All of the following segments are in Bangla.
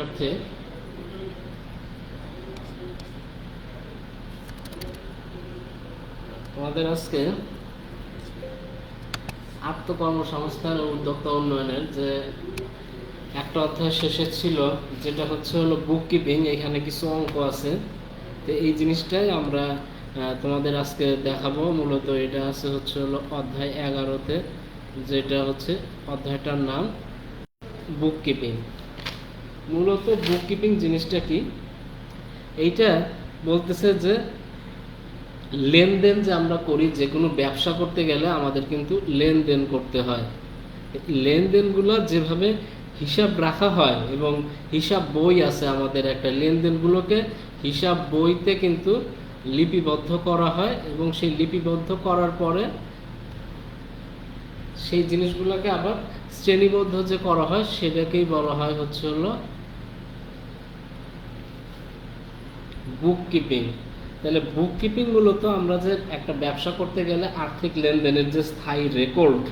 শিক্ষার্থী তোমাদের আজকে আত্মকর্মসংস্থান ও উদ্যোক্তা উন্নয়নের যে একটা অধ্যায় শেষে ছিল, যেটা হচ্ছে হলো বুক কিপিং এখানে কিছু অঙ্ক আছে। তো এই জিনিসটাই আমরা তোমাদের আজকে দেখাবো। মূলত এটা আছে হচ্ছে হলো অধ্যায় এগারোতে, যেটা হচ্ছে অধ্যায়টার নাম বুক কিপিং মূলত বুক কিপিং জিনিসটা কি? এইটা বলতেছে যে, লেনদেন যে আমরা করি যে কোনো ব্যবসা করতে গেলে আমাদের কিন্তু লেনদেন করতে হয়। লেনদেনগুলো যেভাবে হিসাব রাখা হয় এবং হিসাব বই আছে আমাদের, একটা লেনদেনগুলোকে হিসাব বইতে কিন্তু লিপিবদ্ধ করা হয় এবং সেই লিপিবদ্ধ করার পরে সেই জিনিসগুলোকে আবার শ্রেণীবদ্ধ যে করা হয়, সেটাকেই বলা হয় হচ্ছে হলো বুক কিপিং তাহলে বুক কিপিং মূলত আমরা যে একটা ব্যবসা করতে গেলে আর্থিক লেনদেনের যে স্থায়ী রেকর্ড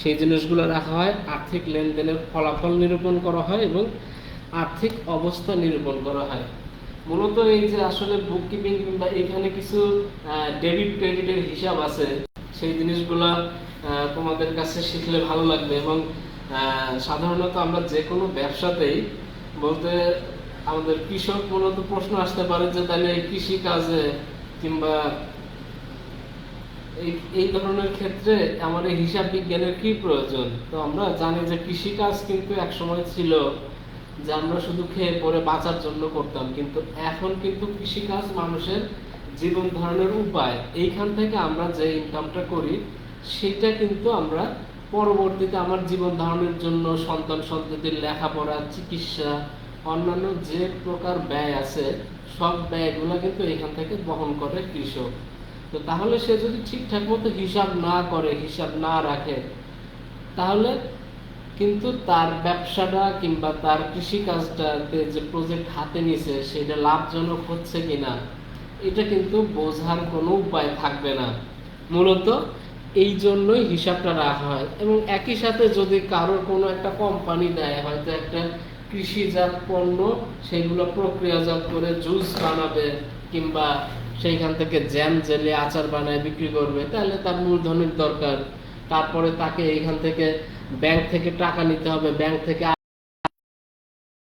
সেই জিনিসগুলো রাখা হয়। আর্থিক লেনদেনের ফলাফল নিরূপণ করা হয় এবং আর্থিক অবস্থা নিরূপণ করা হয়। মূলত এই যে আসলে বুক কিপিং কিংবা এখানে কিছু ডেবিট ক্রেডিটের হিসাব আছে, সেই জিনিসগুলা তোমাদের কাছে শিখলে ভালো লাগবে এবং সাধারণত আমরা যে কোনো ব্যবসাতেই বলতে আমাদের কৃষক মূলত প্রশ্ন আসতে পারে যে তাহলে কৃষি কাজে কিংবা এই এই ধরনের ক্ষেত্রে এই হিসাব বিজ্ঞানের কি প্রয়োজন? তো আমরা জানি যে কৃষি কাজ কিন্তু একসময় ছিল যে আমরা শুধু খেয়ে পরে বাঁচার জন্য করতাম, কিন্তু এখন কিন্তু কৃষি কাজ মানুষের জীবন ধারণের উপায়। এইখান থেকে আমরা যে ইনকামটা করি, সেটা কিন্তু আমরা পরবর্তীতে আমার জীবন ধারণের জন্য সন্তান সন্ততির লেখাপড়া, চিকিৎসা অন্যান্য যে প্রকার ব্যয় আছে, সব ব্যয়গুলো কিন্তু এখান থেকে বহন করে কৃষক। তো তাহলে সে যদি ঠিকঠাক মতো হিসাব না করে, হিসাব না রাখে, তাহলে কিন্তু তার ব্যবসাটা কিংবা তার কৃষি কাজটাতে যে প্রজেক্ট হাতে নিছে, সেটা লাভজনক হচ্ছে কিনা, এটা কিন্তু বোঝার কোনো উপায় থাকবে না। মূলত এই জন্যই হিসাবটা রাখা হয়। এবং একই সাথে যদি কারোর কোনো একটা কোম্পানি দেয়, হয়তো একটা কৃষিজাত পণ্য সেগুলো প্রক্রিয়াজাত করে জুস বানাবে কিংবা সেইখান থেকে জ্যাম জেলে আচার বানায় বিক্রি করবে, তাহলে তার মূলধনের দরকার। তারপরে তাকে এইখান থেকে ব্যাংক থেকে টাকা নিতে হবে। ব্যাংক থেকে